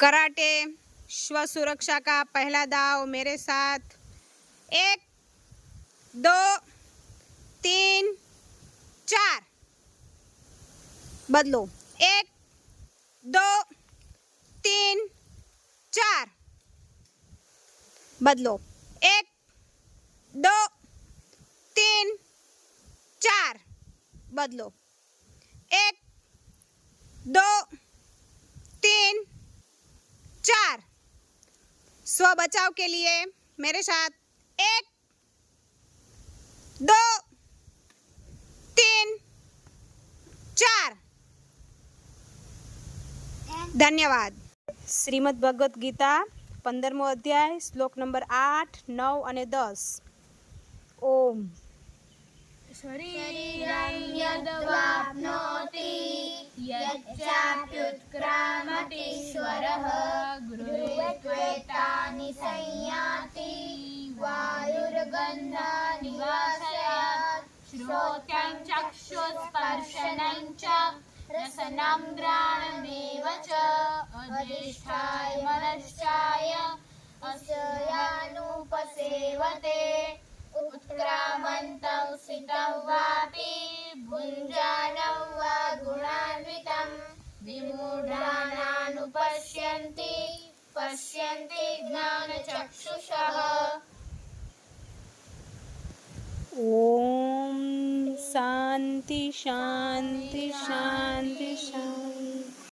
Karate स्व सुरक्षा का पहला दाव मेरे साथ। एक, दो, तीन, चार। बदलो। एक, दो, तीन, चार। बदलो। एक, दो, तीन, चार। बदलो। एक, दो तीन चार स्व बचाव के लिए मेरे साथ एक दो तीन चार ધન્યવાદ શ્રીમદ ભગવદ્ ગીતા પંદરમો અધ્યાય શ્લોક નંબર આઠ નવ અને દસ ઓમ शरीरं यद्वाप्नोति यच्चाप्युत्क्रामतीश्वरः वायुर्गन्धानि वासयात् श्रोत्रं रसनं घ्राणमेव च. अधिष्ठाय मनश्चाय अस्यानुपसेवते उत्क्रामन्तं सितं वापि भुञ्जानं वा गुणान्वितं. विमूढानानुपश्यन्ति पश्यन्ति ज्ञानचक्षुषः. शांति शांति शांति शांति।